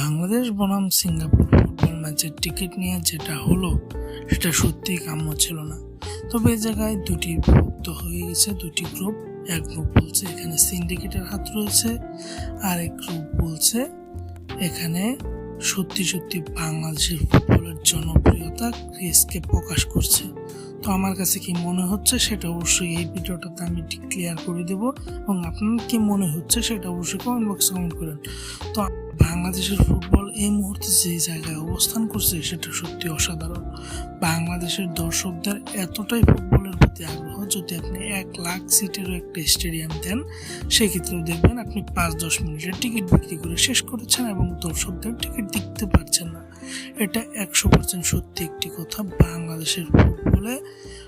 বাংলাদেশ বনাম Singapore football ম্যাচের ticket নিয়ে যেটা হলো, সেটা সত্যিই কাম্য ছিল না। তবে এ জায়গায় দুটি বিভক্ত হয়ে গেছে, দুটি গ্রুপ। এক গ্রুপ বলছে এখানে সিন্ডিকেটের হাত রয়েছে আর এক গ্রুপ বলছে এখানে সত্যি সত্যি বাংলাদেশের ফুটবলের জনপ্রিয়তা ক্রেজকে প্রকাশ করছে। তো আমার কাছে কি মনে হচ্ছে সেটা অবশ্যই এই ভিডিওটাতে আমি ক্লিয়ার করে দেব এবং আপনার কি মনে হচ্ছে সেটা অবশ্যই কমেন্ট বক্সে কমেন্ট করেন। তো বাংলাদেশের ফুটবল এই মুহূর্তে যে জায়গায় অবস্থান করছে সেটা সত্যি অসাধারণ। বাংলাদেশের দর্শকদের এতটাই ফুটবলের প্রতি আগ্রহ, যদি আপনি এক লাখ সিটেরও একটা স্টেডিয়াম দেন, সেক্ষেত্রেও দেখবেন আপনি পাঁচ দশ মিনিটের টিকিট বিক্রি করে শেষ করেছেন এবং দর্শকদের টিকিট দেখতে পারছেন না। এটা একশো পার্সেন্ট সত্যি একটি কথা। বাংলাদেশের ফুটবলে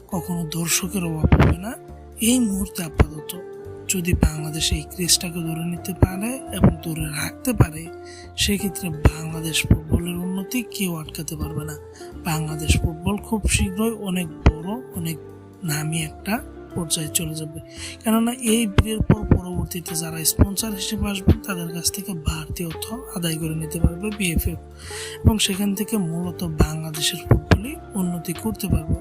কখনো দর্শকের অভাব হবে না। এই মুহূর্তে আপাতত যদি বাংলাদেশ এই ক্রেজটাকে ধরে নিতে পারে এবং ধরে রাখতে পারে, সেক্ষেত্রে বাংলাদেশ ফুটবলের উন্নতি কেউ আটকাতে পারবে না। বাংলাদেশ ফুটবল খুব শীঘ্রই অনেক বড়, অনেক নামি একটা পর্যায়ে চলে যাবে। কেননা এই বিয়ের পর পরবর্তীতে যারা স্পন্সর হিসেবে আসবেন তাদের কাছ থেকে বাড়তি অর্থ আদায় করে নিতে পারবে বিএফএফ এবং সেখান থেকে মূলত বাংলাদেশের ফুটবলই উন্নতি করতে পারবে।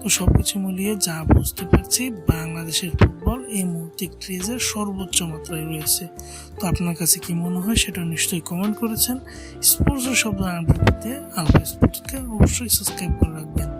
তো সব কিছু মিলিয়ে যা বুঝতে পারছি, বাংলাদেশের ফুটবল এই মুহূর্তে ক্রেজের সর্বোচ্চ মাত্রায় রয়েছে। তো আপনার কাছে কি মনে হয় সেটা নিশ্চয়ই কমেন্ট করেছেন। স্পোর্টসের শব্দ আনতে আলফা স্পোর্টসকে অবশ্যই সাবস্ক্রাইব করে রাখবেন।